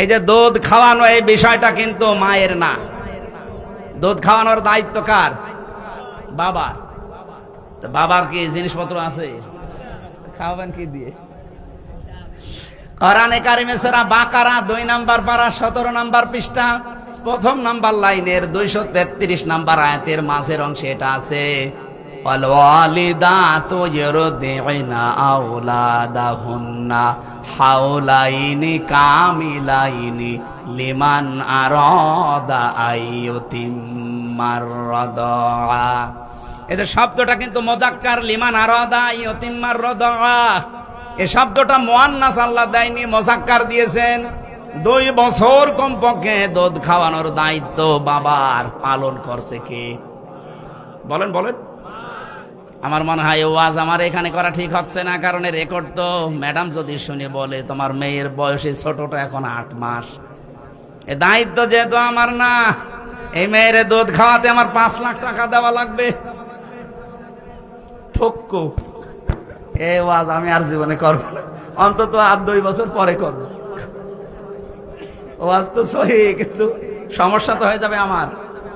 এই যে দুধ খাওয়ানো এই বিষয়টা কিন্তু মায়ের না। দুধ খাওয়ানোর দায়িত্ব কার? বাবার বাবার কি জিনিসপত্র আছে? খাওয়াবেন কি দিয়ে? কোরআনে কারিমে বাকারা দুই নাম্বার পারা, সতেরো নাম্বার পৃষ্ঠা, প্রথম নাম্বার লাইনের দুইশো তেত্রিশ নাম্বার আয়াতের মাঝের অংশে এটা আছে। والوالدات يرضعن أولادهن حولين كاملين لمن أراد أن يتم الرضاعة এদের শব্দটা কিন্তু মোজাক্কার লিমান আরদা ইয়তিম্মার রদা এ শব্দটা মোয়ান্নাস আল্লাহ দেয়নি মোজাক্কার দিয়েছেন দুই বছর কমপক্ষে দুধ খাওয়ানোর দায়িত্ব বাবার পালন করছে কে বলেন বলেন আমার মনে হয় ওয়াজ আমার এখানে করা ঠিক হচ্ছে না, কারণ রেকর্ড তো ম্যাডাম যদি শুনে বলে, তোমার মেয়ের বয়সে ছোটটা এখন আট মাস। এ দায়িত্ব যেহেতু আমার না, এই মেয়ের দুধ খাওয়াতে আমার পাঁচ লাখ টাকা দেওয়া লাগবে। এ ওয়াজ আমি আর জীবনে করব না, অন্তত আর দুই বছর পরে করব। ওয়াজ তো সহি, কিন্তু সমস্যা তো হয়ে যাবে আমার।